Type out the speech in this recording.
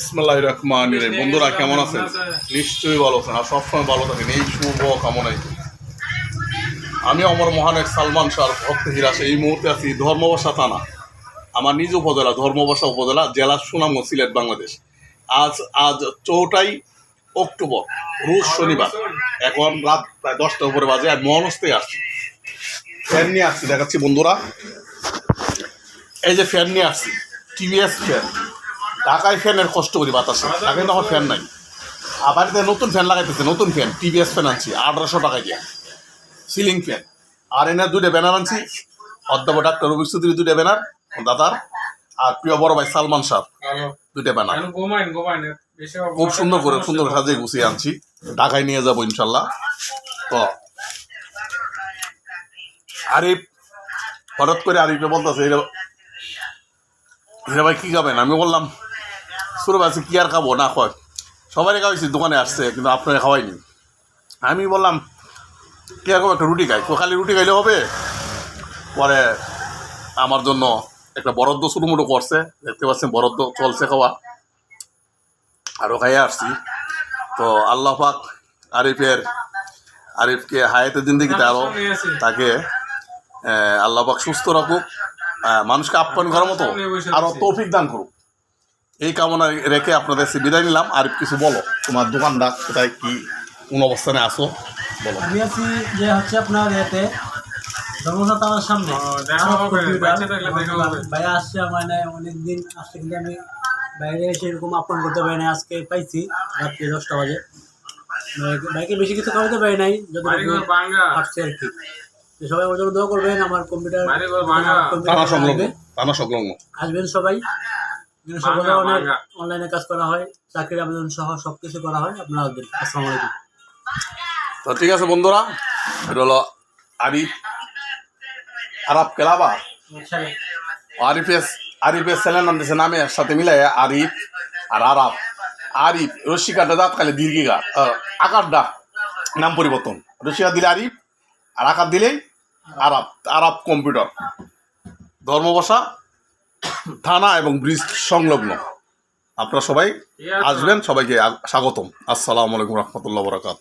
ইসমাল্লাহ রহমান বন্ধুরা কেমন আছেন? নিশ্চয়ই ভালো আছেন আর সবসময় ভালো থাকেন। এই শুভ কামনাই। আমি অমর মহানের সালমান শাহ ভক্ত হিরাসে এই মুহূর্তে আছি ধর্মবাসা থানা আমার নিজ উপজেলা ধর্মবাসা উপজেলা জেলা সুনামগঞ্জ সিলেট বাংলাদেশ। আজ আজ চৌটাই অক্টোবর রোজ শনিবার। এখন রাত প্রায় দশটার উপরে বাজে আর মহানস্তে আসছি। ফ্যান নিয়ে আসছি দেখাচ্ছি বন্ধুরা। এই যে ফ্যান নিয়ে আসছি টিভিএস ফ্যান। ঢাকায় ফ্যানের কষ্ট করি বাতাসে। ঢাকায় তো আমার ফ্যান নাই। আবার নতুন ফ্যান লাগাইতেছে নতুন ফ্যান টিভিএস ফ্যান আনছি আঠারোশো টাকা দিয়ে। Ceiling fan. আর এনে দুটো ব্যানার আনছি অধ্যাপক ডাক্তার রবি চৌধুরী দুটো ব্যানার দাদার আর প্রিয় বড় ভাই সালমান শাহ দুটো ব্যানার। খুব সুন্দর করে সুন্দর সাজিয়ে গুছিয়ে আনছি। ঢাকায় নিয়ে যাব ইনশাল্লাহ। তো আরিফ হঠাৎ করে আরিফে বলতেছে হিরা ভাই কী খাবেন? আমি বললাম সুরভ আছে কি আর খাব? না কয় সবারই খাওয়াইছি দোকানে আসছে কিন্তু আপনারা খাওয়াইনি। আমি বললাম কি আর খাব? একটা রুটি খাই। তো খালি রুটি খাইলে হবে? পরে আমার জন্য একটা বরাদ্দ ছোটো মোটো করছে দেখতে পাচ্ছেন বরাদ্দ চলছে খাওয়া। আরও খাইয়ে আসছি। তো আল্লাহ পাক আরিফের আরিফকে হায়াতের জিন্দিগিতে আরও তাকে আল্লাহ পাক সুস্থ রাখুক। মানুষকে আপ্যায়ন করার মতো আরও তৌফিক দান করুক। এই কামনা রেখে আপনাদের কাছে বিদায় নিলাম। আর কিছু বলো? তোমার দোকানটা কোথায় কি কোন অবস্থানে আসো বলো। আমি আছি যে হচ্ছে আপনার এতে ধর্মশা সামনে। ভাইয়া আসছে মানে অনেকদিন আসছে কিন্তু আমি বাইরে এসে এরকম আপন করতে পারি নাই আজকে পাইছি রাত্রি দশটা বাজে। ভাইকে- ভাইকে বেশি কিছু খাওয়াতে পারি নাই যতটুকু আর কি। সবাই ওর জন্য দোয়া করবেন আমার কম্পিউটার সংলগ্ন। আসবেন সবাই। সকলে অনেক অনলাইনে কাজ করা হয় চাকরির আবেদন সহ সব কিছু করা হয় আপনারা আসবেন। আসসালামু আলাইকুম। তো ঠিক আছে বন্ধুরা এটা হলো আরিফ আরব কেলাবা। আরিফের আরিফের ছেলের নাম দিয়েছে নামের সাথে মিলাই আরিফ আর আরাব আরিফ রশিকাটা দাঁত খালি দীর্ঘিকা আকারটা নাম পরিবর্তন। রশিকা দিলে আরিফ আর আকার দিলেই আরাব আরাব কম্পিউটার। ধর্মবাসা থানা এবং ব্রিজ সংলগ্ন। আপনারা সবাই আসবেন সবাইকে স্বাগতম। আসসালামু আলাইকুম রহমতুল্লাহ বরাকাত